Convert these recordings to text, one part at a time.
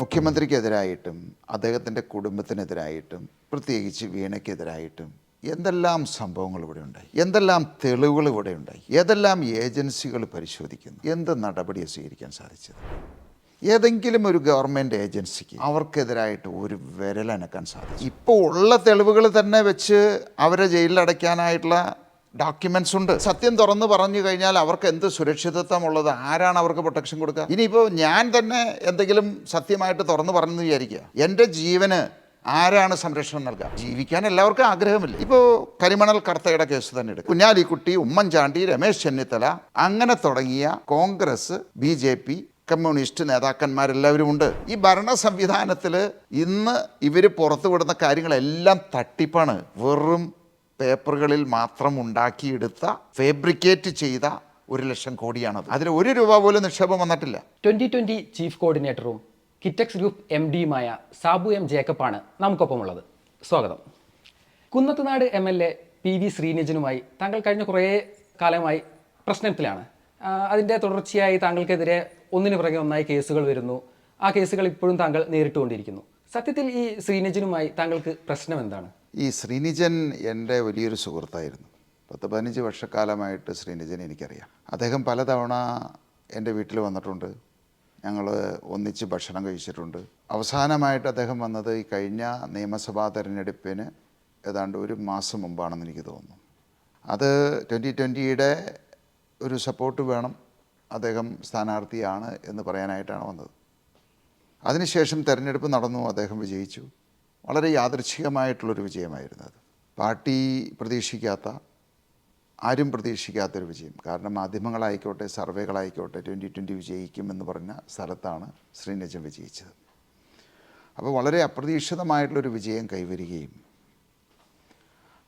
മുഖ്യമന്ത്രിക്കെതിരായിട്ടും അദ്ദേഹത്തിന്റെ കുടുംബത്തിനെതിരായിട്ടും പ്രത്യേകിച്ച് വീണയ്ക്കെതിരായിട്ടും എന്തെല്ലാം സംഭവങ്ങൾ ഇവിടെ ഉണ്ടായി? എന്തെല്ലാം തെളിവുകൾ ഇവിടെ ഉണ്ടായി? ഏതെല്ലാം ഏജൻസികൾ പരിശോധിക്കുന്നു? എന്ത് നടപടിയെ സ്വീകരിക്കാൻ സാധിച്ചത്? ഏതെങ്കിലും ഒരു ഗവൺമെന്റ് ഏജൻസിക്ക് അവർക്കെതിരായിട്ട് ഒരു വിരലനക്കാൻ സാധിച്ചു. ഇപ്പോൾ ഉള്ള തെളിവുകൾ തന്നെ വെച്ച് അവരെ ജയിലിലടയ്ക്കാനായിട്ടുള്ള ഡോക്യുമെന്റ്സ് ഉണ്ട്. സത്യം തുറന്ന് പറഞ്ഞു കഴിഞ്ഞാൽ അവർക്ക് എന്ത് സുരക്ഷിതത്വമുള്ളത്? ആരാണ് അവർക്ക് പ്രൊട്ടക്ഷൻ കൊടുക്കുക? ഇനിയിപ്പോൾ ഞാൻ തന്നെ എന്തെങ്കിലും സത്യമായിട്ട് തുറന്ന് പറഞ്ഞെന്ന് വിചാരിക്കുക. എന്റെ ജീവന് ആരാണ് സംരക്ഷണം നൽകുക? ജീവിക്കാൻ എല്ലാവർക്കും ആഗ്രഹമില്ല. ഇപ്പോൾ കരിമണൽ കർത്തയുടെ കേസ് തന്നെ എടുക്കും. കുഞ്ഞാലിക്കുട്ടി ഉമ്മൻചാണ്ടി രമേശ് ചെന്നിത്തല അങ്ങനെ തുടങ്ങിയ Congress B J P communist നേതാക്കന്മാരെല്ലാവരും ഉണ്ട്. ഈ ഭരണ സംവിധാനത്തിൽ ഇന്ന് ഇവർ പുറത്തുവിടുന്ന കാര്യങ്ങളെല്ലാം തട്ടിപ്പാണ്. വെറും പേപ്പറുകളിൽ മാത്രം ഉണ്ടാക്കിയെടുത്ത ഫേബ്രിക്കേറ്റ് ചെയ്ത ഒരു ലക്ഷം കോടിയാണത്. അതിൽ ഒരു രൂപ പോലും നിക്ഷേപം വന്നിട്ടില്ല. ട്വന്റി ട്വന്റി ചീഫ് കോർഡിനേറ്ററും കിറ്റക്സ് ഗ്രൂപ്പ് എം ഡിയുമായ സാബു എം ജേക്കബാണ് നമുക്കൊപ്പമുള്ളത്. സ്വാഗതം. Kunnathunad M L A P V ശ്രീനിജനുമായി താങ്കൾ കഴിഞ്ഞ കുറേ കാലമായി പ്രശ്നത്തിലാണ്. അതിന്റെ തുടർച്ചയായി താങ്കൾക്കെതിരെ ഒന്നിനു പുറകെ ഒന്നായി കേസുകൾ വരുന്നു. ആ കേസുകൾ ഇപ്പോഴും താങ്കൾ നേരിട്ടുകൊണ്ടിരിക്കുന്നു. സത്യത്തിൽ ഈ ശ്രീനിജനുമായി താങ്കൾക്ക് പ്രശ്നം എന്താണ് ഈ ശ്രീനിജൻ എന്റെ വലിയൊരു സുഹൃത്തായിരുന്നു. പത്ത് പതിനഞ്ച് വർഷക്കാലമായിട്ട് ശ്രീനിജൻ എനിക്കറിയാം. അദ്ദേഹം പലതവണ എന്റെ വീട്ടിൽ വന്നിട്ടുണ്ട്. ഞങ്ങൾ ഒന്നിച്ച് ഭക്ഷണം കഴിച്ചിട്ടുണ്ട്. അവസാനമായിട്ട് അദ്ദേഹം വന്നത് ഈ കഴിഞ്ഞ നിയമസഭാ തെരഞ്ഞെടുപ്പിന് ഏതാണ്ട് ഒരു മാസം മുമ്പാണെന്ന് എനിക്ക് തോന്നുന്നു. അത് ട്വന്റി ട്വന്റിയുടെ ഒരു സപ്പോർട്ട് വേണം അദ്ദേഹം സ്ഥാനാർത്ഥിയാണ് എന്ന് പറയാനായിട്ടാണ് വന്നത്. അതിനുശേഷം തെരഞ്ഞെടുപ്പ് നടന്നു അദ്ദേഹം വിജയിച്ചു. വളരെ യാദൃച്ഛികമായിട്ടുള്ളൊരു വിജയമായിരുന്നു അത്. പാർട്ടി പ്രതീക്ഷിക്കാത്ത ആരും പ്രതീക്ഷിക്കാത്തൊരു വിജയം. കാരണം മാധ്യമങ്ങളായിക്കോട്ടെ സർവേകളായിക്കോട്ടെ ട്വന്റി ട്വന്റി വിജയിക്കുമെന്ന് പറഞ്ഞ സ്ഥലത്താണ് ശ്രീനജം വിജയിച്ചത്. അപ്പോൾ വളരെ അപ്രതീക്ഷിതമായിട്ടുള്ളൊരു വിജയം കൈവരികയും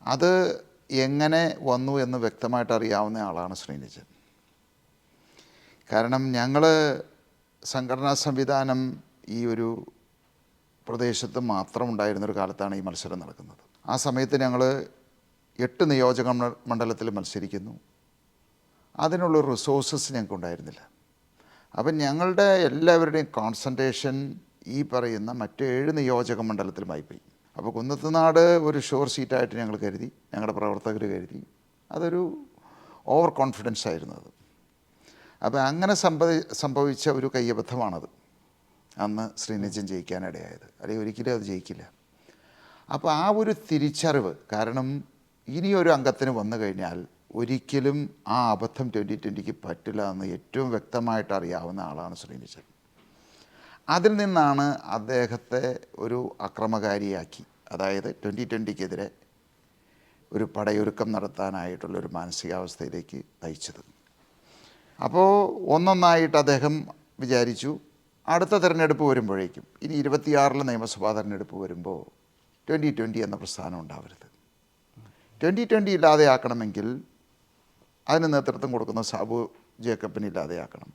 അത് എങ്ങനെ വന്നു എന്ന് വ്യക്തമായിട്ട് അറിയാവുന്ന ആളാണ് ശ്രീനിജൻ കാരണം ഞങ്ങൾ സംഘടനാ സംവിധാനം ഈ ഒരു പ്രദേശത്ത് മാത്രം ഉണ്ടായിരുന്നൊരു കാലത്താണ് ഈ മത്സരം നടക്കുന്നത്. ആ സമയത്ത് ഞങ്ങൾ എട്ട് നിയോജക മണ്ഡലത്തിൽ മത്സരിക്കുന്നു. അതിനുള്ള റിസോഴ്സസ് ഞങ്ങൾക്ക് ഉണ്ടായിരുന്നില്ല അപ്പം ഞങ്ങളുടെ എല്ലാവരുടെയും കോൺസെൻട്രേഷൻ ഈ പറയുന്ന മറ്റ് ഏഴ് നിയോജക മണ്ഡലത്തിലുമായി പോയി. അപ്പോൾ കുന്നത്തുനാട് ഒരു ഷോർ സീറ്റായിട്ട് ഞങ്ങൾ കരുതി ഞങ്ങളുടെ പ്രവർത്തകർ കരുതി. അതൊരു ഓവർ കോൺഫിഡൻസ് ആയിരുന്നു അത് അപ്പോൾ അങ്ങനെ സംഭവി സംഭവിച്ച ഒരു കയ്യബദ്ധമാണത്. അന്ന് ശ്രീനിജൻ ജയിക്കാനിടയായത്. അല്ലെങ്കിൽ ഒരിക്കലും അത് ജയിക്കില്ല. അപ്പോൾ ആ ഒരു തിരിച്ചറിവ് കാരണം ഇനിയൊരു അംഗത്തിന് വന്നു കഴിഞ്ഞാൽ ഒരിക്കലും ആ അബദ്ധം ട്വന്റി ട്വന്റിക്ക് പറ്റില്ല എന്ന് ഏറ്റവും വ്യക്തമായിട്ട് അറിയാവുന്ന ആളാണ് ശ്രീനിജൻ. അതിൽ നിന്നാണ് അദ്ദേഹത്തെ ഒരു അക്രമകാരിയാക്കി. അതായത് ട്വന്റി ട്വന്റിക്കെതിരെ ഒരു പടയൊരുക്കം നടത്താനായിട്ടുള്ള ഒരു മാനസികാവസ്ഥയിലേക്ക് നയിച്ചത്. അപ്പോൾ ഒന്നൊന്നായിട്ട് അദ്ദേഹം വിചാരിച്ചു അടുത്ത തിരഞ്ഞെടുപ്പ് വരുമ്പോഴേക്കും ഇനി ഇരുപത്തിയാറിലെ നിയമസഭാ തിരഞ്ഞെടുപ്പ് വരുമ്പോൾ ട്വന്റി ട്വന്റി എന്ന പ്രസ്ഥാനം ഉണ്ടാവരുത്. ട്വന്റി ട്വന്റി ഇല്ലാതെയാക്കണമെങ്കിൽ അതിന് നേതൃത്വം കൊടുക്കുന്ന സാബു ജേക്കബിന് ഇല്ലാതെയാക്കണം.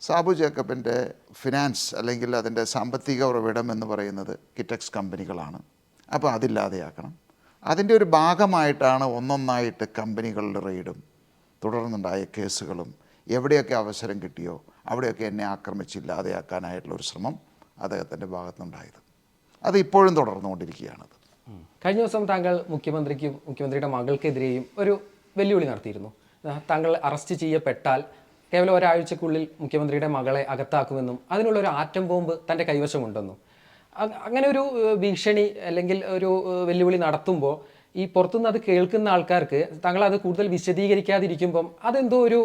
സാബു ജേക്കബിന്റെ ഫിനാൻസ് അല്ലെങ്കിൽ അതിന്റെ സാമ്പത്തിക ഉറവിടം എന്ന് പറയുന്നത് കിറ്റക്സ് കമ്പനികളാണ്. അപ്പോൾ അതില്ലാതെയാക്കണം. അതിന്റെ ഒരു ഭാഗമായിട്ടാണ് ഒന്നൊന്നായിട്ട് കമ്പനികളുടെ റെയ്ഡും തുടർന്നുണ്ടായ കേസുകളും എവിടെയൊക്കെ അവസരം കിട്ടിയോ അവിടെയൊക്കെ എന്നെ ആക്രമിച്ചില്ലാതെയാക്കാനായിട്ടുള്ള ഒരു ശ്രമം അദ്ദേഹത്തിന്റെ ഭാഗത്തുനിന്നുണ്ടായത്. അത് ഇപ്പോഴും തുടർന്നുകൊണ്ടിരിക്കുകയാണത്. കഴിഞ്ഞ ദിവസം താങ്കൾ മുഖ്യമന്ത്രിക്കും മുഖ്യമന്ത്രിയുടെ മകൾക്കെതിരെയും ഒരു വെല്ലുവിളി നടത്തിയിരുന്നു. താങ്കൾ അറസ്റ്റ് ചെയ്യപ്പെട്ടാൽ കേവലം ഒരാഴ്ചക്കുള്ളിൽ മുഖ്യമന്ത്രിയുടെ മകളെ അകത്താക്കുമെന്നും അതിനുള്ള ഒരു ആറ്റം ബോംബ് തന്റെ കൈവശമുണ്ടെന്നും. അങ്ങനെ ഒരു ഭീഷണി അല്ലെങ്കിൽ ഒരു വെല്ലുവിളി നടത്തുമ്പോൾ ഈ പുറത്തുനിന്ന് അത് കേൾക്കുന്ന ആൾക്കാർക്ക് താങ്കൾ അത് കൂടുതൽ വിശദീകരിക്കാതിരിക്കുമ്പം അതെന്തോ ഒരു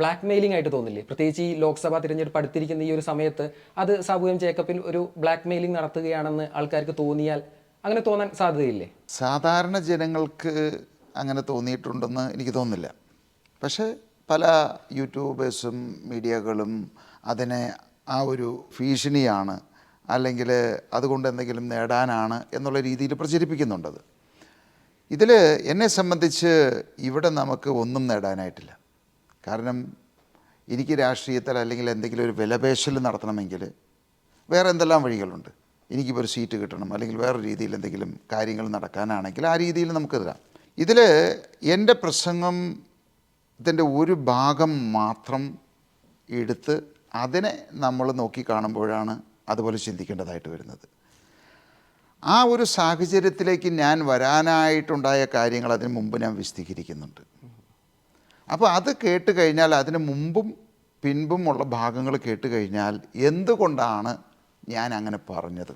ബ്ലാക്ക് മെയിലിംഗ് ആയിട്ട് തോന്നില്ലേ? പ്രത്യേകിച്ച് ഈ ലോക്സഭാ തിരഞ്ഞെടുപ്പ് അടുത്തിരിക്കുന്ന ഈ ഒരു സമയത്ത് അത് സാബു എം ജേക്കബിൽ ഒരു ബ്ലാക്ക് മെയിലിംഗ് നടത്തുകയാണെന്ന് ആൾക്കാർക്ക് തോന്നിയാൽ അങ്ങനെ തോന്നാൻ സാധ്യതയില്ലേ? സാധാരണ ജനങ്ങൾക്ക് അങ്ങനെ തോന്നിയിട്ടുണ്ടെന്ന് എനിക്ക് തോന്നുന്നില്ല. പക്ഷേ പല യൂട്യൂബേഴ്സും മീഡിയകളും അതിനെ ആ ഒരു ഭീഷണിയാണ് അല്ലെങ്കിൽ അതുകൊണ്ട് എന്തെങ്കിലും നേടാനാണ് എന്നുള്ള രീതിയിൽ പ്രചരിപ്പിക്കുന്നുണ്ടത് ഇതിൽ എന്നെ സംബന്ധിച്ച് ഇവിടെ നമുക്ക് ഒന്നും നേടാനായിട്ടില്ല. കാരണം എനിക്ക് രാഷ്ട്രീയത്തിൽ അല്ലെങ്കിൽ എന്തെങ്കിലും ഒരു വിലപേശൽ നടത്തണമെങ്കിൽ വേറെ എന്തെല്ലാം വഴികളുണ്ട്? എനിക്കിപ്പോൾ ഒരു സീറ്റ് കിട്ടണം അല്ലെങ്കിൽ വേറെ രീതിയിൽ എന്തെങ്കിലും കാര്യങ്ങൾ നടക്കാനാണെങ്കിൽ ആ രീതിയിൽ നമുക്ക് തരാം. ഇതിൽ എന്റെ പ്രസംഗം ഇതിന്റെ ഒരു ഭാഗം മാത്രം എടുത്ത് അതിനെ നമ്മൾ നോക്കി കാണുമ്പോഴാണ് അതുപോലെ ചിന്തിക്കേണ്ടതായിട്ട് വരുന്നത്. ആ ഒരു സാഹചര്യത്തിലേക്ക് ഞാൻ വരാനായിട്ടുണ്ടായ കാര്യങ്ങൾ അതിന് മുമ്പ് ഞാൻ വിശദീകരിക്കുന്നുണ്ട്. അപ്പോൾ അത് കേട്ട് കഴിഞ്ഞാൽ അതിന് മുമ്പും പിൻപും ഉള്ള ഭാഗങ്ങൾ കേട്ട് കഴിഞ്ഞാൽ എന്തുകൊണ്ടാണ് ഞാൻ അങ്ങനെ പറഞ്ഞത്?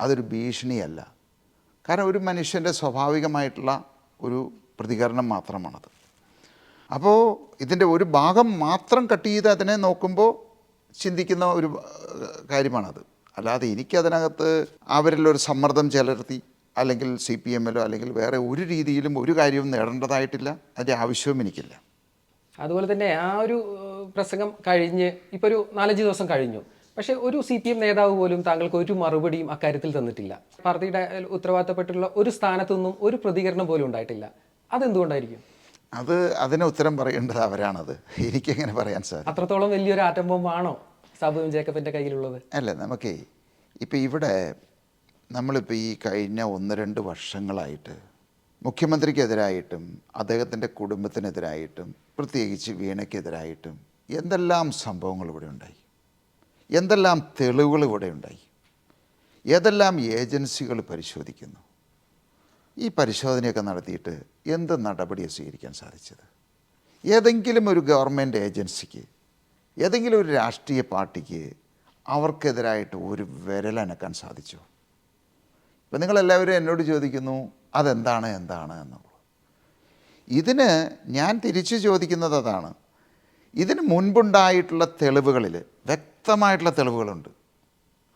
അതൊരു ഭീഷണിയല്ല. കാരണം ഒരു മനുഷ്യന്റെ സ്വാഭാവികമായിട്ടുള്ള ഒരു പ്രതികരണം മാത്രമാണത്. അപ്പോൾ ഇതിന്റെ ഒരു ഭാഗം മാത്രം കട്ട് ചെയ്ത് അതിനെ നോക്കുമ്പോൾ ചിന്തിക്കുന്ന ഒരു കാര്യമാണത്. അല്ലാതെ എനിക്കതിനകത്ത് അവരിലൊരു സമ്മർദ്ദം ചെലുത്തി അല്ലെങ്കിൽ സി പി എമ്മിലോ അല്ലെങ്കിൽ വേറെ ഒരു രീതിയിലും ഒരു കാര്യവും നേടേണ്ടതായിട്ടില്ല. അതിന്റെ ആവശ്യവും എനിക്കില്ല. അതുപോലെ തന്നെ ആ ഒരു പ്രസംഗം കഴിഞ്ഞ് ഇപ്പോൾ ഒരു നാലഞ്ച് ദിവസം കഴിഞ്ഞു. പക്ഷേ ഒരു സി പി എം നേതാവ് പോലും താങ്കൾക്ക് ഒരു മറുപടിയും അക്കാര്യത്തിൽ തന്നിട്ടില്ല. പാർട്ടിയുടെ ഉത്തരവാദിത്തപ്പെട്ടിട്ടുള്ള ഉത്തരവാദിത്തപ്പെട്ടുള്ള ഒരു സ്ഥാനത്തു നിന്നും ഒരു പ്രതികരണം പോലും ഉണ്ടായിട്ടില്ല. അതെന്തുകൊണ്ടായിരിക്കും? അത് അതിന് ഉത്തരം പറയേണ്ടത് അവരാണത്. എനിക്കെങ്ങനെ പറയാൻ സാധിക്കും? അത്രത്തോളം വലിയൊരു ആറ്റം ബോംബാണോ ജേക്കബിന്റെ കയ്യിലുള്ളത്? അല്ല നമുക്കേ ഇപ്പോൾ ഇവിടെ നമ്മളിപ്പോൾ ഈ കഴിഞ്ഞ ഒന്ന് രണ്ട് വർഷങ്ങളായിട്ട് മുഖ്യമന്ത്രിക്കെതിരായിട്ടും അദ്ദേഹത്തിന്റെ കുടുംബത്തിനെതിരായിട്ടും പ്രത്യേകിച്ച് വീണയ്ക്കെതിരായിട്ടും എന്തെല്ലാം സംഭവങ്ങൾ ഇവിടെ ഉണ്ടായി? എന്തെല്ലാം തെളിവുകൾ ഇവിടെ ഉണ്ടായി? ഏതെല്ലാം ഏജൻസികൾ പരിശോധിക്കുന്നു? ഈ പരിശോധനയൊക്കെ നടത്തിയിട്ട് എന്ത് നടപടിയാണ് സ്വീകരിക്കാൻ സാധിച്ചത്? ഏതെങ്കിലും ഒരു ഗവൺമെന്റ് ഏജൻസിക്ക് ഏതെങ്കിലും ഒരു രാഷ്ട്രീയ പാർട്ടിക്ക് അവർക്കെതിരായിട്ട് ഒരു വിരലനക്കാൻ സാധിച്ചു? ഇപ്പം നിങ്ങളെല്ലാവരും എന്നോട് ചോദിക്കുന്നു അതെന്താണ് എന്താണ്? എന്നുള്ളത്. ഇതിന് ഞാൻ തിരിച്ചു ചോദിക്കുന്നത് അതാണ്. ഇതിന് മുൻപുണ്ടായിട്ടുള്ള തെളിവുകളിൽ വ്യക്തമായിട്ടുള്ള തെളിവുകളുണ്ട്.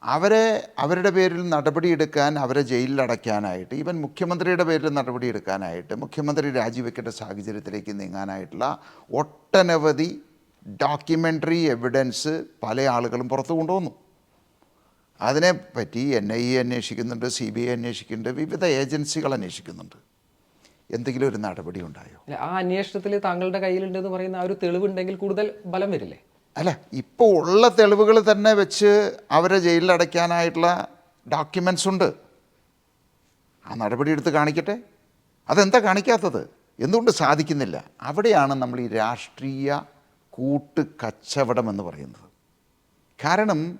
അവരെ അവരുടെ പേരിൽ നടപടിയെടുക്കാൻ അവരെ ജയിലിലടയ്ക്കാനായിട്ട് ഈവൻ മുഖ്യമന്ത്രിയുടെ പേരിൽ നടപടിയെടുക്കാനായിട്ട് മുഖ്യമന്ത്രി രാജിവെക്കേണ്ട സാഹചര്യത്തിലേക്ക് നീങ്ങാനായിട്ടുള്ള ഒട്ടനവധി ഡോക്യുമെന്ററി എവിഡൻസ് പല ആളുകളും പുറത്തു കൊണ്ടുവന്നു. അതിനെപ്പറ്റി എൻ ഐ എ അന്വേഷിക്കുന്നുണ്ട് സി ബി ഐ അന്വേഷിക്കുന്നുണ്ട് വിവിധ ഏജൻസികൾ അന്വേഷിക്കുന്നുണ്ട്. എന്തെങ്കിലും ഒരു നടപടി ഉണ്ടായോ? അല്ല, ആ അന്വേഷണത്തിൽ താങ്കളുടെ കയ്യിലുണ്ടെന്ന് പറയുന്ന ആ ഒരു തെളിവുണ്ടെങ്കിൽ കൂടുതൽ ബലം വരില്ലേ? അല്ല ഇപ്പോൾ ഉള്ള തെളിവുകൾ തന്നെ വെച്ച് അവരെ ജയിലിലടയ്ക്കാനായിട്ടുള്ള ഡോക്യുമെൻസ് ഉണ്ട്. ആ നടപടി എടുത്ത് കാണിക്കട്ടെ. അതെന്താ കാണിക്കാത്തത്? എന്തുകൊണ്ട് സാധിക്കുന്നില്ല? അവിടെയാണ് നമ്മൾ ഈ രാഷ്ട്രീയ കൂട്ട് കച്ചവടം എന്ന് പറയുന്നത്. കാരണം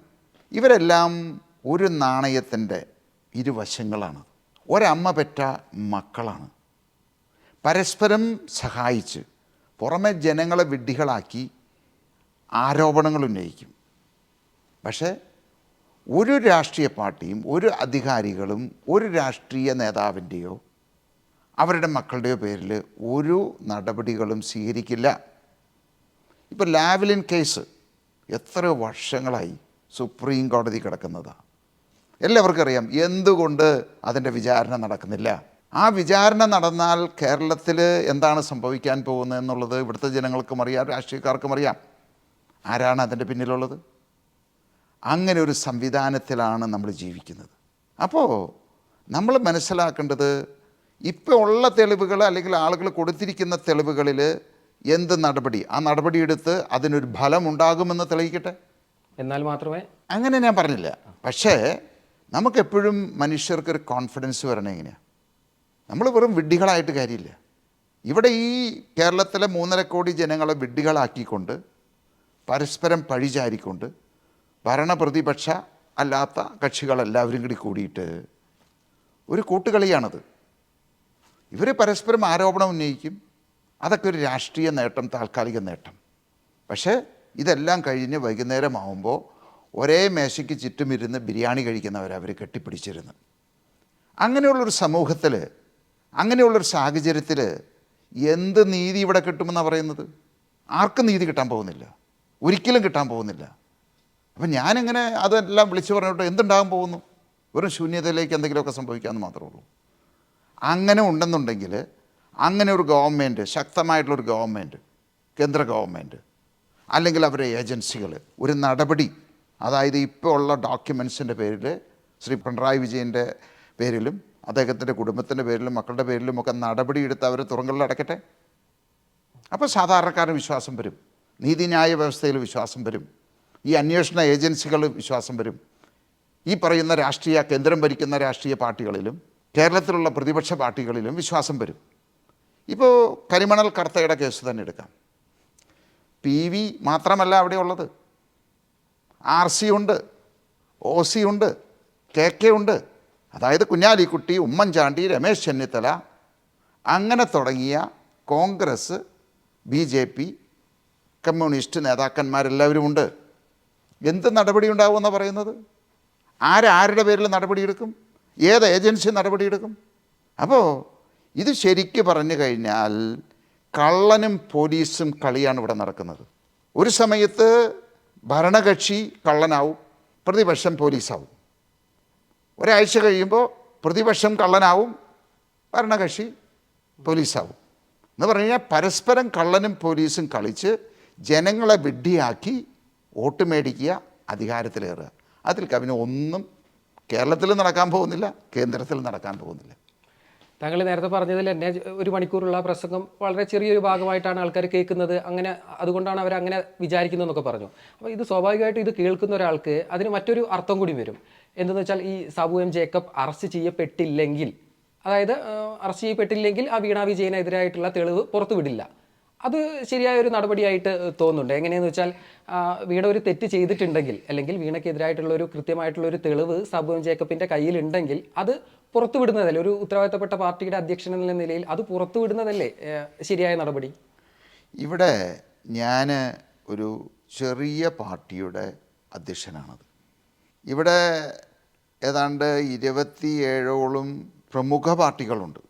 ഇവരെല്ലാം ഒരു നാണയത്തിന്റെ ഇരുവശങ്ങളാണ്. ഒരമ്മ പെറ്റ മക്കളാണ്. പരസ്പരം സഹായിച്ച് പുറമെ ജനങ്ങളെ വിഡ്ഢികളാക്കി ആരോപണങ്ങൾ ഉന്നയിക്കും. പക്ഷേ ഒരു രാഷ്ട്രീയ പാർട്ടിയും ഒരു അധികാരികളും ഒരു രാഷ്ട്രീയ നേതാവിന്റെയോ അവരുടെ മക്കളുടെയോ പേരിൽ ഒരു നടപടികളും സ്വീകരിക്കില്ല. ഇപ്പോൾ ലാവ്ലിൻ കേസ് എത്ര വർഷങ്ങളായി സുപ്രീം കോടതി കിടക്കുന്നതാണ് എല്ലാവർക്കും അറിയാം എന്തുകൊണ്ട് അതിന്റെ വിചാരണ നടക്കുന്നില്ല. ആ വിചാരണ നടന്നാൽ കേരളത്തിൽ എന്താണ് സംഭവിക്കാൻ പോകുന്നത് എന്നുള്ളത് ഇവിടുത്തെ ജനങ്ങൾക്കും അറിയാം രാഷ്ട്രീയക്കാർക്കും അറിയാം. ആരാണ് അതിന്റെ പിന്നിലുള്ളത്? അങ്ങനെ ഒരു സംവിധാനത്തിലാണ് നമ്മൾ ജീവിക്കുന്നത്. അപ്പോൾ നമ്മൾ മനസ്സിലാക്കേണ്ടത് ഇപ്പോൾ ഉള്ള തെളിവുകൾ അല്ലെങ്കിൽ ആളുകൾ കൊടുത്തിരിക്കുന്ന തെളിവുകളിൽ എന്ത് നടപടി? ആ നടപടി എടുത്ത് അതിനൊരു ഫലമുണ്ടാകുമെന്ന് തെളിയിക്കട്ടെ? എന്നാൽ മാത്രമേ അങ്ങനെ ഞാൻ പറഞ്ഞില്ല. പക്ഷേ നമുക്കെപ്പോഴും മനുഷ്യർക്കൊരു കോൺഫിഡൻസ് വരണം എങ്ങനെയാണ് നമ്മൾ വെറും വിഡ്ഢികളായിട്ട് കാര്യമില്ല. ഇവിടെ ഈ കേരളത്തിലെ മൂന്നര കോടി ജനങ്ങളെ വിഡ്ഢികളാക്കിക്കൊണ്ട് പരസ്പരം പഴിചാരിക്കൊണ്ട് ഭരണപ്രതിപക്ഷ അല്ലാത്ത കക്ഷികളെല്ലാവരും കൂടി കൂടിയിട്ട് ഒരു കൂട്ടുകളിയാണത്. ഇവർ പരസ്പരം ആരോപണം ഉന്നയിക്കും അതൊക്കെ ഒരു രാഷ്ട്രീയ നേട്ടം താൽക്കാലിക നേട്ടം. പക്ഷേ ഇതെല്ലാം കഴിഞ്ഞ് വൈകുന്നേരമാവുമ്പോൾ ഒരേ മേശയ്ക്ക് ചുറ്റുമിരുന്ന് ബിരിയാണി കഴിക്കുന്നവർ കഴിക്കുന്നവരവർ കെട്ടിപ്പിടിച്ചിരുന്നു അങ്ങനെയുള്ളൊരു സമൂഹത്തിൽ അങ്ങനെയുള്ളൊരു സാഹചര്യത്തിൽ എന്ത് നീതി ഇവിടെ കിട്ടുമെന്നാണ് പറയുന്നത്? ആർക്കും നീതി കിട്ടാൻ പോകുന്നില്ല. ഒരിക്കലും കിട്ടാൻ പോകുന്നില്ല. അപ്പം ഞാനിങ്ങനെ അതെല്ലാം വിളിച്ചു പറഞ്ഞിട്ട് എന്തുണ്ടാകാൻ പോകുന്നു? വെറും ശൂന്യതയിലേക്ക് എന്തെങ്കിലുമൊക്കെ സംഭവിക്കാമെന്ന് മാത്രമേ ഉള്ളൂ. അങ്ങനെ ഉണ്ടെന്നുണ്ടെങ്കിൽ അങ്ങനെ ഒരു ഗവൺമെന്റ് ശക്തമായിട്ടുള്ളൊരു ഗവൺമെന്റ് കേന്ദ്ര ഗവൺമെന്റ് അല്ലെങ്കിൽ അവരുടെ ഏജൻസികൾ ഒരു നടപടി. അതായത് ഇപ്പോൾ ഉള്ള ഡോക്യുമെൻസിന്റെ പേരിൽ ശ്രീ പിണറായി വിജയന്റെ പേരിലും അദ്ദേഹത്തിന്റെ കുടുംബത്തിന്റെ പേരിലും മക്കളുടെ പേരിലും ഒക്കെ നടപടിയെടുത്ത് അവർ തുറങ്ങളിൽ അടക്കട്ടെ അപ്പോൾ സാധാരണക്കാരന് വിശ്വാസം വരും. നീതിന്യായ വ്യവസ്ഥയിൽ വിശ്വാസം വരും. ഈ അന്വേഷണ ഏജൻസികൾ വിശ്വാസം വരും. ഈ പറയുന്ന രാഷ്ട്രീയ കേന്ദ്രം ഭരിക്കുന്ന രാഷ്ട്രീയ പാർട്ടികളിലും കേരളത്തിലുള്ള പ്രതിപക്ഷ പാർട്ടികളിലും വിശ്വാസം വരും. ഇപ്പോൾ കരിമണൽ കർത്തയുടെ കേസ് തന്നെ എടുക്കാം. പി വി മാത്രമല്ല അവിടെ ഉള്ളത്. ആർ സി ഉണ്ട് ഒ സി ഉണ്ട് കെ കെ ഉണ്ട്. അതായത് കുഞ്ഞാലിക്കുട്ടി ഉമ്മൻചാണ്ടി രമേശ് ചെന്നിത്തല അങ്ങനെ തുടങ്ങിയ Congress B J P communist നേതാക്കന്മാരെല്ലാവരും ഉണ്ട്. എന്ത് നടപടി ഉണ്ടാവുമെന്നാണ് പറയുന്നത്? ആരാരുടെ പേരിൽ നടപടിയെടുക്കും ഏത് ഏജൻസി നടപടിയെടുക്കും അപ്പോൾ ഇത് ശരിക്ക് പറഞ്ഞു കഴിഞ്ഞാൽ കള്ളനും പോലീസും കളിയാണ് ഇവിടെ നടക്കുന്നത്. ഒരു സമയത്ത് ഭരണകക്ഷി കള്ളനാവും പ്രതിപക്ഷം പോലീസാവും. ഒരാഴ്ച കഴിയുമ്പോൾ പ്രതിപക്ഷം കള്ളനാവും ഭരണകക്ഷി പോലീസാവും. എന്ന് പറഞ്ഞു കഴിഞ്ഞാൽ പരസ്പരം കള്ളനും പോലീസും കളിച്ച് ജനങ്ങളെ വിഡ്ഢിയാക്കി വോട്ട് മേടിക്കുക അധികാരത്തിലേറുക. അതിൽ കവിന് ഒന്നും കേരളത്തിൽ നടക്കാൻ പോകുന്നില്ല കേന്ദ്രത്തിൽ നടക്കാൻ പോകുന്നില്ല. താങ്കൾ നേരത്തെ പറഞ്ഞതിൽ തന്നെ ഒരു മണിക്കൂറുള്ള പ്രസംഗം വളരെ ചെറിയൊരു ഭാഗമായിട്ടാണ് ആൾക്കാർ കേൾക്കുന്നത്. അങ്ങനെ അതുകൊണ്ടാണ് അവർ അങ്ങനെ വിചാരിക്കുന്നതെന്നൊക്കെ പറഞ്ഞു. അപ്പോൾ ഇത് സ്വാഭാവികമായിട്ടും ഇത് കേൾക്കുന്ന ഒരാൾക്ക് അതിന് മറ്റൊരു അർത്ഥം കൂടി വരും. എന്തെന്ന് വെച്ചാൽ ഈ സാബു എം ജേക്കബ് അറസ്റ്റ് ചെയ്യപ്പെട്ടില്ലെങ്കിൽ അതായത് അറസ്റ്റ് ചെയ്യപ്പെട്ടില്ലെങ്കിൽ ആ വീണ വിജയനെതിരായിട്ടുള്ള തെളിവ് പുറത്തുവിടില്ല. അത് ശരിയായ ഒരു നടപടിയായിട്ട് തോന്നുന്നുണ്ട്. എങ്ങനെയെന്ന് വെച്ചാൽ വീണ ഒരു തെറ്റ് ചെയ്തിട്ടുണ്ടെങ്കിൽ അല്ലെങ്കിൽ വീണയ്ക്കെതിരായിട്ടുള്ള ഒരു കൃത്യമായിട്ടുള്ള ഒരു തെളിവ് സാബു എം ജേക്കബിന്റെ കയ്യിലുണ്ടെങ്കിൽ അത് പുറത്തുവിടുന്നതല്ലേ? ഒരു ഉത്തരവാദിത്തപ്പെട്ട പാർട്ടിയുടെ അധ്യക്ഷൻ എന്ന നിലയിൽ അത് പുറത്തുവിടുന്നതല്ലേ ശരിയായ നടപടി? ഇവിടെ ഞാൻ ഒരു ചെറിയ പാർട്ടിയുടെ അധ്യക്ഷനാണത്. ഇവിടെ ഏതാണ്ട് ഇരുപത്തിയേഴോളം പ്രമുഖ പാർട്ടികളുണ്ട്.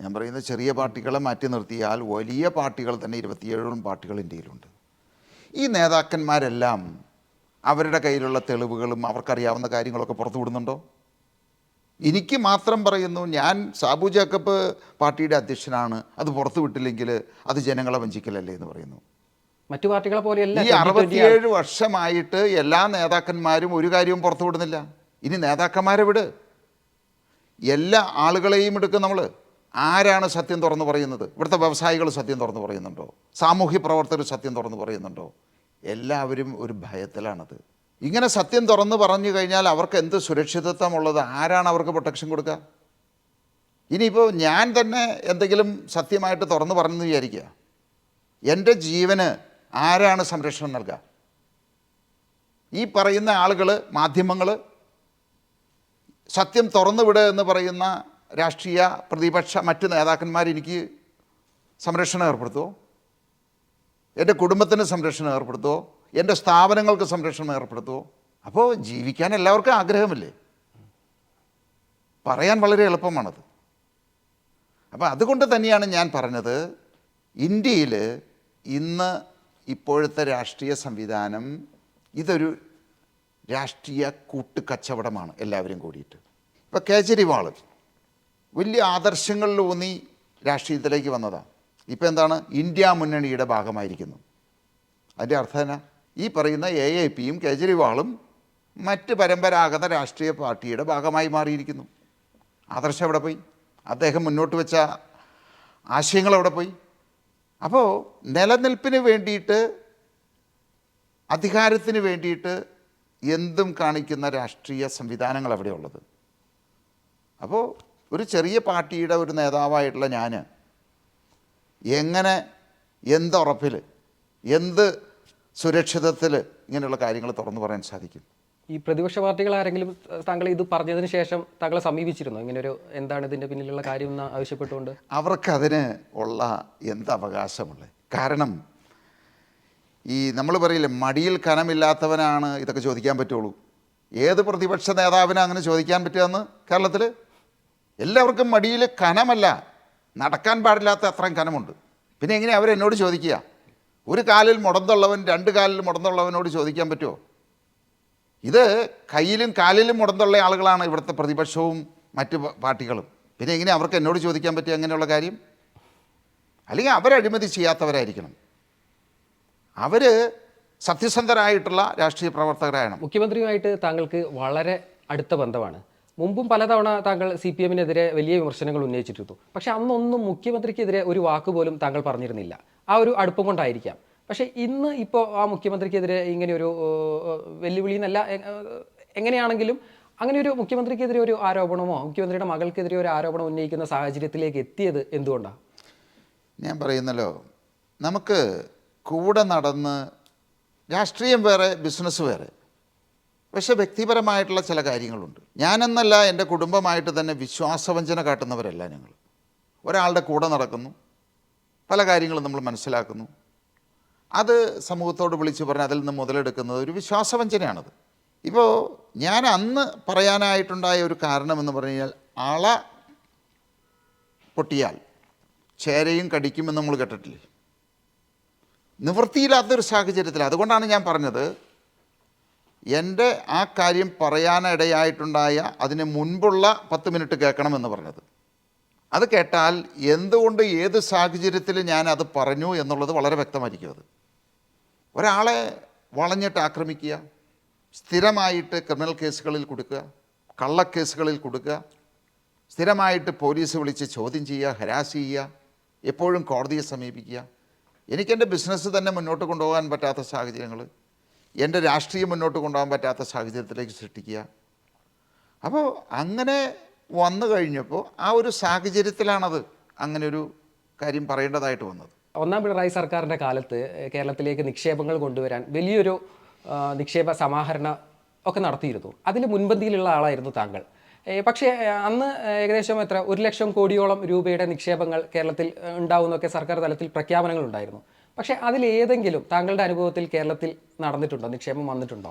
ഞാൻ പറയുന്ന ചെറിയ പാർട്ടികളെ മാറ്റി നിർത്തിയാൽ വലിയ പാർട്ടികൾ തന്നെ ഇരുപത്തിയേഴോളം പാർട്ടികൾ ഇന്ത്യയിലുണ്ട്. ഈ നേതാക്കന്മാരെല്ലാം അവരുടെ കയ്യിലുള്ള തെളിവുകളും അവർക്കറിയാവുന്ന കാര്യങ്ങളൊക്കെ പുറത്തു വിടുന്നുണ്ടോ എനിക്ക് മാത്രം പറയുന്നു ഞാൻ സാബു ജേക്കബ് പാർട്ടിയുടെ അധ്യക്ഷനാണ് അത് പുറത്തു വിട്ടില്ലെങ്കിൽ അത് ജനങ്ങളെ വഞ്ചിക്കലല്ലേ എന്ന് പറയുന്നു. മറ്റു പാർട്ടികളെ പോലെയല്ല. ഈ 2020 അറുപത്തിയേഴ് വർഷമായിട്ട് എല്ലാ നേതാക്കന്മാരും ഒരു കാര്യവും പുറത്തു വിടുന്നില്ല. ഇനി നേതാക്കന്മാരെ വിട്. എല്ലാ ആളുകളെയും എടുക്കും നമ്മൾ. ആരാണ് സത്യം തുറന്നു പറയുന്നത്? ഇവിടുത്തെ വ്യവസായികൾ സത്യം തുറന്നു പറയുന്നുണ്ടോ? സാമൂഹ്യ പ്രവർത്തകർ സത്യം തുറന്നു പറയുന്നുണ്ടോ? എല്ലാവരും ഒരു ഭയത്തിലാണത്. ഇങ്ങനെ സത്യം തുറന്നു പറഞ്ഞു കഴിഞ്ഞാൽ അവർക്ക് എന്ത് സുരക്ഷിതത്വമുള്ളത്? ആരാണ് അവർക്ക് പ്രൊട്ടക്ഷൻ കൊടുക്കുക? ഇനിയിപ്പോൾ ഞാൻ തന്നെ എന്തെങ്കിലും സത്യമായിട്ട് തുറന്നു പറഞ്ഞെന്ന് വിചാരിക്കുക. എന്റെ ജീവന് ആരാണ് സംരക്ഷണം നൽകുക? ഈ പറയുന്ന ആളുകൾ മാധ്യമങ്ങൾ സത്യം തുറന്നു വിടുക എന്ന് പറയുന്ന രാഷ്ട്രീയ പ്രതിപക്ഷ മറ്റ് നേതാക്കന്മാർ എനിക്ക് സംരക്ഷണം ഏർപ്പെടുത്തുമോ എന്റെ കുടുംബത്തിന് സംരക്ഷണം ഏർപ്പെടുത്തുമോ എന്റെ സ്ഥാപനങ്ങൾക്ക് സംരക്ഷണം ഏർപ്പെടുത്തുമോ അപ്പോൾ ജീവിക്കാൻ എല്ലാവർക്കും ആഗ്രഹമില്ലേ? പറയാൻ വളരെ എളുപ്പമാണത്. അപ്പോൾ അതുകൊണ്ട് തന്നെയാണ് ഞാൻ പറഞ്ഞത് ഇന്ത്യയിൽ ഇന്ന് ഇപ്പോഴത്തെ രാഷ്ട്രീയ സംവിധാനം ഇതൊരു രാഷ്ട്രീയ കൂട്ടുകച്ചവടമാണ് എല്ലാവരും കൂടിയിട്ട്. ഇപ്പോൾ കേജ്രിവാൾ വലിയ ആദർശങ്ങളിലൂന്നി രാഷ്ട്രീയത്തിലേക്ക് വന്നതാണ് ഇപ്പോൾ എന്താണ്? ഇന്ത്യ മുന്നണിയുടെ ഭാഗമായിരിക്കുന്നു. അതിന്റെ അർത്ഥം എന്നാ? ഈ പറയുന്ന എ എ പിയും കേജ്രിവാളും മറ്റ് പരമ്പരാഗത രാഷ്ട്രീയ പാർട്ടിയുടെ ഭാഗമായി മാറിയിരിക്കുന്നു. ആദർശം എവിടെ പോയി? അദ്ദേഹം മുന്നോട്ട് വെച്ച ആശയങ്ങൾ എവിടെ പോയി? അപ്പോൾ നിലനിൽപ്പിന് വേണ്ടിയിട്ട് അധികാരത്തിന് വേണ്ടിയിട്ട് എന്തും കാണിക്കുന്ന രാഷ്ട്രീയ സംവിധാനങ്ങൾ എവിടെയുള്ളത്? അപ്പോൾ ഒരു ചെറിയ പാർട്ടിയുടെ ഒരു നേതാവായിട്ടുള്ള ഞാൻ എങ്ങനെ എന്തുറപ്പിൽ എന്ത് സുരക്ഷിതത്തിൽ ഇങ്ങനെയുള്ള കാര്യങ്ങൾ തുറന്നു പറയാൻ സാധിക്കും. ഈ പ്രതിപക്ഷ പാർട്ടികൾ ആരെങ്കിലും താങ്കൾ ഇത് പറഞ്ഞതിന് ശേഷം താങ്കളെ സമീപിച്ചിരുന്നു? ഇങ്ങനെ ഒരു എന്താണ് ഇതിന്റെ പിന്നിലുള്ള കാര്യം എന്ന് ആവശ്യപ്പെട്ടുകൊണ്ട്? അവർക്കതിന് ഉള്ള എന്ത് അവകാശമുള്ളത് കാരണം ഈ നമ്മൾ പറയില്ലേ മടിയിൽ കനമില്ലാത്തവനാണ് ഇതൊക്കെ ചോദിക്കാൻ പറ്റുള്ളൂ. ഏത് പ്രതിപക്ഷ നേതാവിനെ അങ്ങനെ ചോദിക്കാൻ പറ്റുമെന്ന് കേരളത്തിൽ എല്ലാവർക്കും മടിയിൽ കനമല്ല. നടക്കാൻ പാടില്ലാത്ത അത്രയും കനമുണ്ട്. പിന്നെ എങ്ങനെയാണ് അവരെന്നോട് ചോദിക്കുക? ഒരു കാലിൽ മുടന്തുള്ളവൻ രണ്ട് കാലിൽ മുടന്തുള്ളവനോട് ചോദിക്കാൻ പറ്റുമോ? ഇത് കയ്യിലും കാലിലും മുടന്തുള്ള ആളുകളാണ് ഇവിടുത്തെ പ്രതിപക്ഷവും മറ്റ് പാർട്ടികളും. പിന്നെ എങ്ങനെ അവർക്ക് എന്നോട് ചോദിക്കാൻ പറ്റിയ അങ്ങനെയുള്ള കാര്യം? അല്ലെങ്കിൽ അവരഴിമതി ചെയ്യാത്തവരായിരിക്കണം. അവർ സത്യസന്ധരായിട്ടുള്ള രാഷ്ട്രീയ പ്രവർത്തകരായണം മുഖ്യമന്ത്രിയുമായിട്ട് താങ്കൾക്ക് വളരെ അടുത്ത ബന്ധമാണ്. മുമ്പും പലതവണ താങ്കൾ സി പി എമ്മിനെതിരെ വലിയ വിമർശനങ്ങൾ ഉന്നയിച്ചിരുന്നു പക്ഷെ അന്നൊന്നും മുഖ്യമന്ത്രിക്കെതിരെ ഒരു വാക്ക് പോലും താങ്കൾ പറഞ്ഞിരുന്നില്ല. ആ ഒരു അടുപ്പം കൊണ്ടായിരിക്കാം. പക്ഷേ ഇന്ന് ഇപ്പോൾ ആ മുഖ്യമന്ത്രിക്കെതിരെ ഇങ്ങനെയൊരു വെല്ലുവിളി എന്നല്ല എങ്ങനെയാണെങ്കിലും അങ്ങനെ ഒരു മുഖ്യമന്ത്രിക്കെതിരെ ഒരു ആരോപണമോ മുഖ്യമന്ത്രിയുടെ മകൾക്കെതിരെ ഒരു ആരോപണം ഉന്നയിക്കുന്ന സാഹചര്യത്തിലേക്ക് എത്തിയത് എന്തുകൊണ്ടാണ് ഞാൻ പറയുന്നല്ലോ നമുക്ക് കൂടെ നടന്ന് രാഷ്ട്രീയം വേറെ ബിസിനസ് വേറെ. പക്ഷേ വ്യക്തിപരമായിട്ടുള്ള ചില കാര്യങ്ങളുണ്ട്. ഞാനെന്നല്ല എന്റെ കുടുംബമായിട്ട് തന്നെ വിശ്വാസവഞ്ചന കാട്ടുന്നവരല്ല ഞങ്ങൾ. ഒരാളുടെ കൂടെ നടക്കുന്നു. പല കാര്യങ്ങളും നമ്മൾ മനസ്സിലാക്കുന്നു. അത് സമൂഹത്തോട് വിളിച്ചു പറഞ്ഞ് അതിൽ നിന്ന് മുതലെടുക്കുന്നത് ഒരു വിശ്വാസവഞ്ചനയാണത്. ഇപ്പോൾ ഞാൻ അന്ന് പറയാനായിട്ടുണ്ടായ ഒരു കാരണമെന്ന് പറഞ്ഞു കഴിഞ്ഞാൽ അള പൊട്ടിയാൽ ചേരയും കടിക്കുമെന്ന് നമ്മൾ കേട്ടിട്ടില്ലേ? നിവൃത്തിയില്ലാത്തൊരു സാഹചര്യത്തിൽ. അതുകൊണ്ടാണ് ഞാൻ പറഞ്ഞത് എന്റെ ആ കാര്യം പറയാനിടയായിട്ടുണ്ടായ അതിന് മുൻപുള്ള പത്ത് മിനിറ്റ് കേൾക്കണമെന്ന് പറഞ്ഞത്. അത് കേട്ടാൽ എന്തുകൊണ്ട് ഏത് സാഹചര്യത്തിൽ ഞാൻ അത് പറഞ്ഞു എന്നുള്ളത് വളരെ വ്യക്തമായിരിക്കും അത്. ഒരാളെ വളഞ്ഞിട്ട് ആക്രമിക്കുക സ്ഥിരമായിട്ട് ക്രിമിനൽ കേസുകളിൽ കൊടുക്കുക കള്ളക്കേസുകളിൽ കൊടുക്കുക സ്ഥിരമായിട്ട് പോലീസ് വിളിച്ച് ചോദ്യം ചെയ്യുക ഹരാസ് ചെയ്യുക എപ്പോഴും കോടതിയെ സമീപിക്കുക. എനിക്കെന്റെ ബിസിനസ് തന്നെ മുന്നോട്ട് കൊണ്ടുപോകാൻ പറ്റാത്ത സാഹചര്യങ്ങൾ. എന്റെ രാഷ്ട്രീയം മുന്നോട്ട് കൊണ്ടുപോകാൻ പറ്റാത്ത സാഹചര്യത്തിലേക്ക് സൃഷ്ടിക്കുക. അപ്പോൾ അങ്ങനെ വന്നു കഴിഞ്ഞപ്പോൾ ആ ഒരു സാഹചര്യത്തിലാണത് അങ്ങനെ ഒരു കാര്യം പറയേണ്ടതായിട്ട് വന്നത്. ഒന്നാം പിണറായി സർക്കാരിന്റെ കാലത്ത് കേരളത്തിലേക്ക് നിക്ഷേപങ്ങൾ കൊണ്ടുവരാൻ വലിയൊരു നിക്ഷേപ സമാഹരണ ഒക്കെ നടത്തിയിരുന്നു. അതിൽ മുൻപന്തിയിലുള്ള ആളായിരുന്നു താങ്കൾ. പക്ഷേ അന്ന് ഏകദേശം എത്ര? ഒരു ലക്ഷം കോടിയോളം രൂപയുടെ നിക്ഷേപങ്ങൾ കേരളത്തിൽ ഉണ്ടാവുന്നൊക്കെ സർക്കാർ തലത്തിൽ പ്രഖ്യാപനങ്ങൾ ഉണ്ടായിരുന്നു. പക്ഷേ അതിലേതെങ്കിലും താങ്കളുടെ അനുഭവത്തിൽ കേരളത്തിൽ നടന്നിട്ടുണ്ടോ? നിക്ഷേപം വന്നിട്ടുണ്ടോ?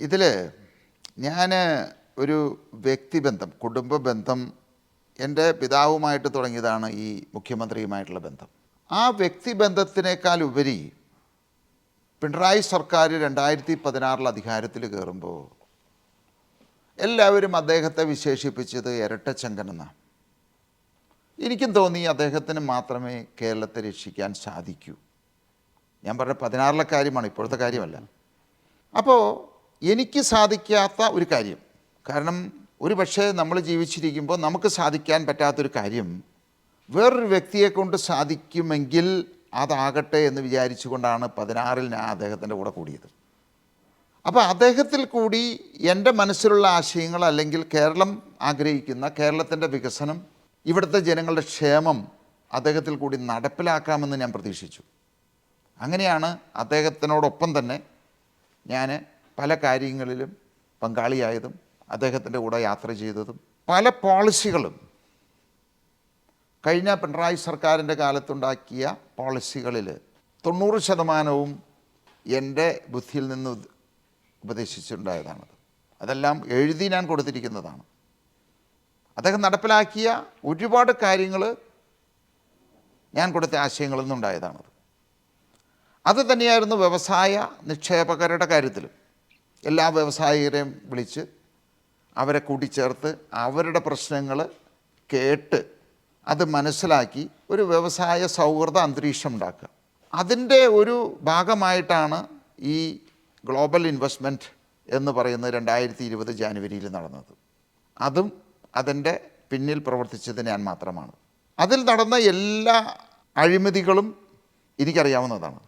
ഇതിൽ ഞാൻ ഒരു വ്യക്തിബന്ധം കുടുംബ ബന്ധം എന്റെ പിതാവുമായിട്ട് തുടങ്ങിയതാണ് ഈ മുഖ്യമന്ത്രിയുമായിട്ടുള്ള ബന്ധം. ആ വ്യക്തിബന്ധത്തിനേക്കാൾ ഉപരി പിണറായി സർക്കാർ രണ്ടായിരത്തി പതിനാറിൽ അധികാരത്തിൽ കയറുമ്പോൾ എല്ലാവരും അദ്ദേഹത്തെ വിശേഷിപ്പിച്ചത് ഇരട്ടച്ചങ്കൻ എന്നാണ് എനിക്കും തോന്നി അദ്ദേഹത്തിന് മാത്രമേ കേരളത്തെ രക്ഷിക്കാൻ സാധിക്കൂ. ഞാൻ പറഞ്ഞ പതിനാറിലെ കാര്യമാണ് ഇപ്പോഴത്തെ കാര്യമല്ല. അപ്പോൾ എനിക്ക് സാധിക്കാത്ത ഒരു കാര്യം കാരണം ഒരു പക്ഷേ നമ്മൾ ജീവിച്ചിരിക്കുമ്പോൾ നമുക്ക് സാധിക്കാൻ പറ്റാത്തൊരു കാര്യം വേറൊരു വ്യക്തിയെ കൊണ്ട് സാധിക്കുമെങ്കിൽ അതാകട്ടെ എന്ന് വിചാരിച്ചുകൊണ്ടാണ് പതിനാറിൽ ഞാൻ അദ്ദേഹത്തിന്റെ കൂടെ കൂടിയത്. അപ്പോൾ അദ്ദേഹത്തിൽ കൂടി എന്റെ മനസ്സിലുള്ള ആശയങ്ങൾ അല്ലെങ്കിൽ കേരളം ആഗ്രഹിക്കുന്ന കേരളത്തിന്റെ വികസനം ഇവിടുത്തെ ജനങ്ങളുടെ ക്ഷേമം അദ്ദേഹത്തിൽ കൂടി നടപ്പിലാക്കാമെന്ന് ഞാൻ പ്രതീക്ഷിച്ചു. അങ്ങനെയാണ് അദ്ദേഹത്തിനോടൊപ്പം തന്നെ ഞാൻ പല കാര്യങ്ങളിലും പങ്കാളിയായതും അദ്ദേഹത്തിന്റെ കൂടെ യാത്ര ചെയ്തതും പല പോളിസികളും കഴിഞ്ഞ പിണറായി സർക്കാരിന്റെ കാലത്തുണ്ടാക്കിയ പോളിസികളിൽ തൊണ്ണൂറ് ശതമാനവും എന്റെ ബുദ്ധിയിൽ നിന്ന് ഉപദേശിച്ചിട്ടുണ്ടായതാണത് അതെല്ലാം എഴുതി ഞാൻ കൊടുത്തിരിക്കുന്നതാണ്. അദ്ദേഹം നടപ്പിലാക്കിയ ഒരുപാട് കാര്യങ്ങൾ ഞാൻ കൊടുത്ത ആശയങ്ങളിൽ നിന്നുണ്ടായതാണത് അത് തന്നെയായിരുന്നു വ്യവസായ നിക്ഷേപകരുടെ കാര്യത്തിലും. എല്ലാ വ്യവസായികരെയും വിളിച്ച് അവരെ കൂട്ടിച്ചേർത്ത് അവരുടെ പ്രശ്നങ്ങൾ കേട്ട് അത് മനസ്സിലാക്കി ഒരു വ്യവസായ സൗഹൃദ അന്തരീക്ഷം ഉണ്ടാക്കുക. അതിന്റെ ഒരു ഭാഗമായിട്ടാണ് ഈ ഗ്ലോബൽ ഇൻവെസ്റ്റ്മെന്റ് എന്ന് പറയുന്നത് രണ്ടായിരത്തി ഇരുപത് ജാനുവരിയിൽ നടന്നത്. അതും അതിന്റെ പിന്നിൽ പ്രവർത്തിച്ചത് ഞാൻ മാത്രമാണ്. അതിൽ നടന്ന എല്ലാ അഴിമതികളും എനിക്കറിയാവുന്നതാണ്.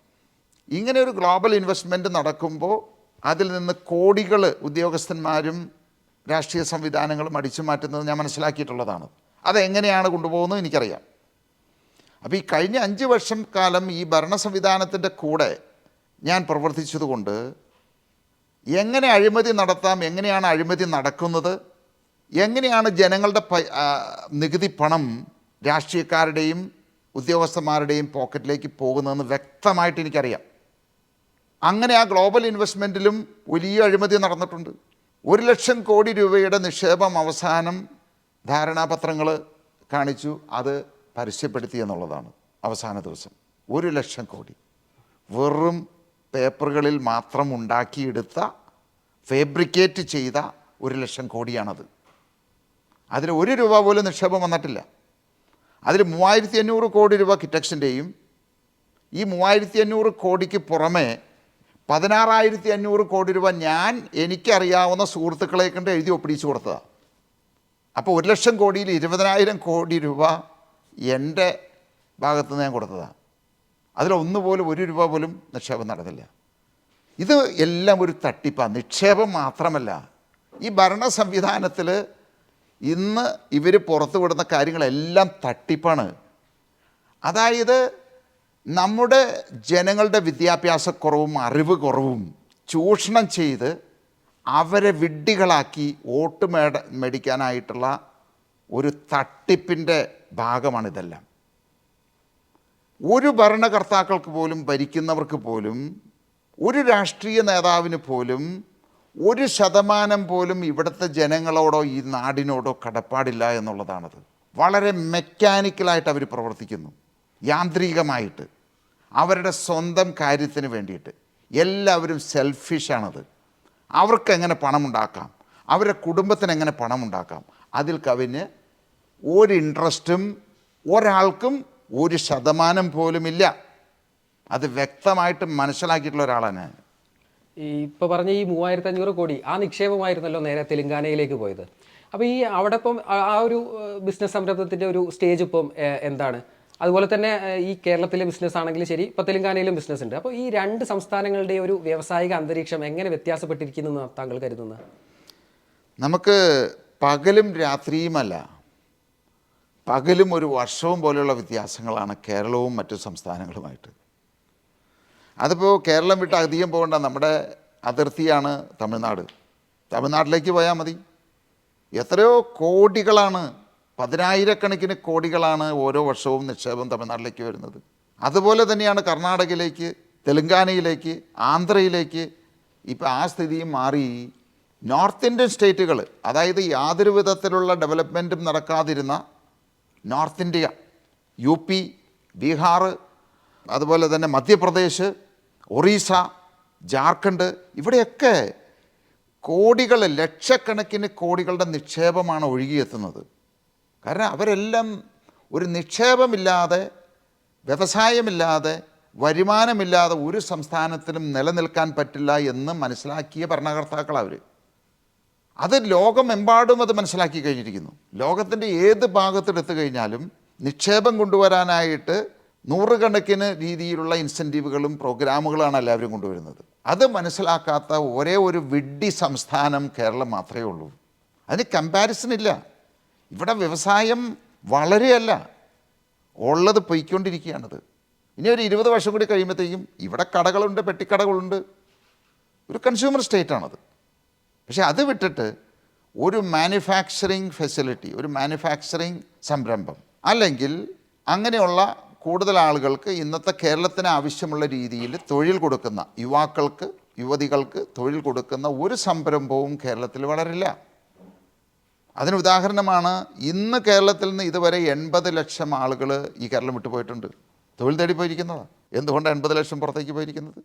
ഇങ്ങനെ ഒരു ഗ്ലോബൽ ഇൻവെസ്റ്റ്മെന്റ് നടക്കുമ്പോൾ അതിൽ നിന്ന് കോടികൾ ഉദ്യോഗസ്ഥന്മാരും രാഷ്ട്രീയ സംവിധാനങ്ങളും അടിച്ചു മാറ്റുന്നത് ഞാൻ മനസ്സിലാക്കിയിട്ടുള്ളതാണ്. അതെങ്ങനെയാണ് കൊണ്ടുപോകുന്നത് എനിക്കറിയാം. അപ്പോൾ ഈ കഴിഞ്ഞ അഞ്ച് വർഷം കാലം ഈ ഭരണ സംവിധാനത്തിന്റെ കൂടെ ഞാൻ പ്രവർത്തിച്ചതുകൊണ്ട് എങ്ങനെ അഴിമതി നടത്താം എങ്ങനെയാണ് അഴിമതി നടക്കുന്നത് എങ്ങനെയാണ് ജനങ്ങളുടെ പ നികുതി പണം രാഷ്ട്രീയക്കാരുടെയും ഉദ്യോഗസ്ഥന്മാരുടെയും പോക്കറ്റിലേക്ക് പോകുന്നതെന്ന് വ്യക്തമായിട്ട് എനിക്കറിയാം. അങ്ങനെ ആ ഗ്ലോബൽ ഇൻവെസ്റ്റ്മെന്റിലും വലിയ അഴിമതി നടന്നിട്ടുണ്ട്. ഒരു ലക്ഷം കോടി രൂപയുടെ നിക്ഷേപം അവസാനം ധാരണാപത്രങ്ങൾ കാണിച്ചു അത് പരസ്യപ്പെടുത്തി എന്നുള്ളതാണ് അവസാന ദിവസം. ഒരു ലക്ഷം കോടി. വെറും പേപ്പറുകളിൽ മാത്രം ഉണ്ടാക്കിയെടുത്ത ഫേബ്രിക്കേറ്റ് ചെയ്ത ഒരു ലക്ഷം കോടിയാണത്. അതിൽ ഒരു രൂപ പോലും നിക്ഷേപം വന്നിട്ടില്ല. അതിൽ മൂവായിരത്തി അഞ്ഞൂറ് കോടി രൂപ കിറ്റക്സിന്റെയും ഈ മൂവായിരത്തി അഞ്ഞൂറ് കോടിക്ക് പുറമെ പതിനാറായിരത്തി അഞ്ഞൂറ് കോടി രൂപ ഞാൻ എനിക്കറിയാവുന്ന സുഹൃത്തുക്കളെ കണ്ട് എഴുതി ഒപ്പിടിച്ചു കൊടുത്തതാണ് അപ്പോൾ ഒരു ലക്ഷം കോടിയിൽ ഇരുപതിനായിരം കോടി രൂപ എന്റെ ഭാഗത്ത് നിന്ന് ഞാൻ കൊടുത്തതാണ് അതിലൊന്നുപോലും ഒരു രൂപ പോലും നിക്ഷേപം നടന്നില്ല. ഇത് എല്ലാം ഒരു തട്ടിപ്പാണ് നിക്ഷേപം മാത്രമല്ല. ഈ ഭരണ സംവിധാനത്തിൽ ഇന്ന് ഇവർ പുറത്തു വിടുന്ന കാര്യങ്ങളെല്ലാം തട്ടിപ്പാണ്. അതായത് നമ്മുടെ ജനങ്ങളുടെ വിദ്യാഭ്യാസക്കുറവും അറിവ് കുറവും ചൂഷണം ചെയ്ത് അവരെ വിഡ്ഢികളാക്കി വോട്ട് മേട മേടിക്കാനായിട്ടുള്ള ഒരു തട്ടിപ്പിന്റെ ഭാഗമാണിതെല്ലാം. ഒരു ഭരണകർത്താക്കൾക്ക് പോലും ഭരിക്കുന്നവർക്ക് പോലും ഒരു രാഷ്ട്രീയ നേതാവിന് പോലും ഒരു ശതമാനം പോലും ഇവിടുത്തെ ജനങ്ങളോടോ ഈ നാടിനോടോ കടപ്പാടില്ല എന്നുള്ളതാണത്. വളരെ മെക്കാനിക്കലായിട്ട് അവർ പ്രവർത്തിക്കുന്നു. യാന്ത്രികമായിട്ട് അവരുടെ സ്വന്തം കാര്യത്തിന് വേണ്ടിയിട്ട്. എല്ലാവരും സെൽഫിഷാണത് അവർക്ക് എങ്ങനെ പണമുണ്ടാക്കാം? അവരുടെ കുടുംബത്തിന് എങ്ങനെ പണമുണ്ടാക്കാം? അതിൽ കവിഞ്ഞ് ഒരു ഇൻട്രസ്റ്റും ഒരാൾക്കും ഒരു ശതമാനം പോലുമില്ല അത് വ്യക്തമായിട്ട് മനസ്സിലാക്കിയിട്ടുള്ള ഒരാളാണ് ഞാൻ. ഈ ഇപ്പോൾ പറഞ്ഞ ഈ മൂവായിരത്തി അഞ്ഞൂറ് കോടി ആ നിക്ഷേപമായിരുന്നല്ലോ നേരെ തെലങ്കാനയിലേക്ക് പോയത്. അപ്പോൾ ഈ അവിടെ ഇപ്പം ആ- ഒരു ബിസിനസ് സംരംഭത്തിന്റെ ഒരു സ്റ്റേജ് ഇപ്പം എന്താണ്? അതുപോലെ തന്നെ ഈ കേരളത്തിലെ ബിസിനസ് ആണെങ്കിലും ശരി ഇപ്പോൾ തെലുങ്കാനയിലും ബിസിനസ് ഉണ്ട്. അപ്പോൾ ഈ രണ്ട് സംസ്ഥാനങ്ങളുടെ ഒരു വ്യാവസായിക അന്തരീക്ഷം എങ്ങനെ വ്യത്യാസപ്പെട്ടിരിക്കുന്നു താങ്കൾ കരുതുന്നത് നമുക്ക് പകലും രാത്രിയുമല്ല പകലും ഒരു വർഷവും പോലെയുള്ള വ്യത്യാസങ്ങളാണ് കേരളവും മറ്റു സംസ്ഥാനങ്ങളുമായിട്ട്. അതിപ്പോൾ കേരളം വിട്ട് അധികം പോകേണ്ട നമ്മുടെ അതിർത്തിയാണ് തമിഴ്നാട്. തമിഴ്നാട്ടിലേക്ക് പോയാൽ മതി. എത്രയോ കോടികളാണ് പതിനായിരക്കണക്കിന് കോടികളാണ് ഓരോ വർഷവും നിക്ഷേപം തമിഴ്നാട്ടിലേക്ക് വരുന്നത്. അതുപോലെ തന്നെയാണ് കർണാടകയിലേക്ക് തെലുങ്കാനയിലേക്ക് ആന്ധ്രയിലേക്ക് ഇപ്പം ആ സ്ഥിതിയും മാറി. നോർത്ത് ഇന്ത്യൻ സ്റ്റേറ്റുകൾ അതായത് യാതൊരു വിധത്തിലുള്ള ഡെവലപ്മെന്റും നടക്കാതിരുന്ന north India U P Bihar അതുപോലെ തന്നെ മധ്യപ്രദേശ് ഒറീസ ജാർഖണ്ഡ് ഇവിടെയൊക്കെ കോടികൾ ലക്ഷക്കണക്കിന് കോടികളുടെ നിക്ഷേപമാണ് ഒഴുകിയെത്തുന്നത്. കാരണം അവരെല്ലാം ഒരു നിക്ഷേപമില്ലാതെ വ്യവസായമില്ലാതെ വരുമാനമില്ലാതെ ഒരു സംസ്ഥാനത്തിനും നിലനിൽക്കാൻ പറ്റില്ല എന്ന് മനസ്സിലാക്കിയ ഭരണകർത്താക്കളവർ അത് ലോകമെമ്പാടും അത് മനസ്സിലാക്കി കഴിഞ്ഞിരിക്കുന്നു. ലോകത്തിന്റെ ഏത് ഭാഗത്തെടുത്തു കഴിഞ്ഞാലും നിക്ഷേപം കൊണ്ടുവരാനായിട്ട് നൂറുകണക്കിന് രീതിയിലുള്ള ഇൻസെന്റീവുകളും പ്രോഗ്രാമുകളാണ് എല്ലാവരും കൊണ്ടുവരുന്നത്. അത് മനസ്സിലാക്കാത്ത ഒരേ ഒരു വിഡ്ഢി സംസ്ഥാനം കേരളം മാത്രമേ ഉള്ളൂ. അതിന് കമ്പാരിസൺ ഇല്ല. ഇവിടെ വ്യവസായം വളരെയല്ല. ഉള്ളത് പൊയ്ക്കൊണ്ടിരിക്കുകയാണത്. ഇനി ഒരു ഇരുപത് വർഷം കൂടി കഴിയുമ്പോഴത്തേക്കും ഇവിടെ കടകളുണ്ട് പെട്ടിക്കടകളുണ്ട്. ഒരു കൺസ്യൂമർ സ്റ്റേറ്റാണത് പക്ഷേ അത് വിട്ടിട്ട് ഒരു മാനുഫാക്ചറിങ് ഫെസിലിറ്റി ഒരു മാനുഫാക്ചറിങ് സംരംഭം അല്ലെങ്കിൽ അങ്ങനെയുള്ള കൂടുതൽ ആളുകൾക്ക് ഇന്നത്തെ കേരളത്തിന് ആവശ്യമുള്ള രീതിയിൽ തൊഴിൽ കൊടുക്കുന്ന യുവാക്കൾക്ക് യുവതികൾക്ക് തൊഴിൽ കൊടുക്കുന്ന ഒരു സംരംഭവും കേരളത്തിൽ വളരില്ല. അതിന് ഉദാഹരണമാണ് ഇന്ന് കേരളത്തിൽ നിന്ന് ഇതുവരെ എൺപത് ലക്ഷം ആളുകൾ ഈ കേരളം വിട്ടു പോയിട്ടുണ്ട്. തൊഴിൽ തേടി പോയിരിക്കുന്നതാണ് എന്തുകൊണ്ടാണ് എൺപത് ലക്ഷം പുറത്തേക്ക് പോയിരിക്കുന്നത്?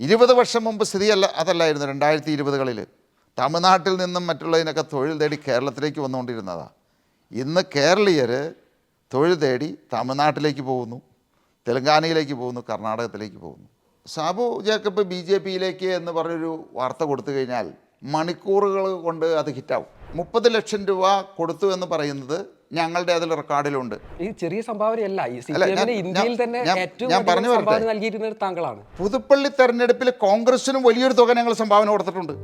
ഇരുപത് വർഷം മുമ്പ് സ്ഥിതിയല്ല അതല്ലായിരുന്നു രണ്ടായിരത്തി ഇരുപതുകളിൽ തമിഴ്നാട്ടിൽ നിന്നും മറ്റുള്ളതിനൊക്കെ തൊഴിൽ തേടി കേരളത്തിലേക്ക് വന്നുകൊണ്ടിരുന്നതാണ് ഇന്ന് കേരളീയർ തൊഴിൽ തേടി തമിഴ്നാട്ടിലേക്ക് പോകുന്നു തെലങ്കാനയിലേക്ക് പോകുന്നു കർണാടകത്തിലേക്ക് പോകുന്നു. സാബു ജേക്കബ് ബി ജെ പിയിലേക്ക് എന്ന് പറഞ്ഞൊരു വാർത്ത കൊടുത്തു കഴിഞ്ഞാൽ മണിക്കൂറുകൾ കൊണ്ട് അത് ഹിറ്റാവും. മുപ്പത് ലക്ഷം രൂപ കൊടുത്തു എന്ന് പറയുന്നത് ഞങ്ങളുടെ അതിൽ റെക്കോർഡിലുണ്ട് ഈ ചെറിയ സംഭാവനയല്ല ഇന്ത്യയിൽ തന്നെ ഞാൻ- പറഞ്ഞു? സംഭാവന നൽകിയിരുന്നത് താങ്കളാണ് പുതുപ്പള്ളി തെരഞ്ഞെടുപ്പിൽ കോൺഗ്രസിനും വലിയൊരു തുക ഞങ്ങൾ സംഭാവന കൊടുത്തിട്ടുണ്ട്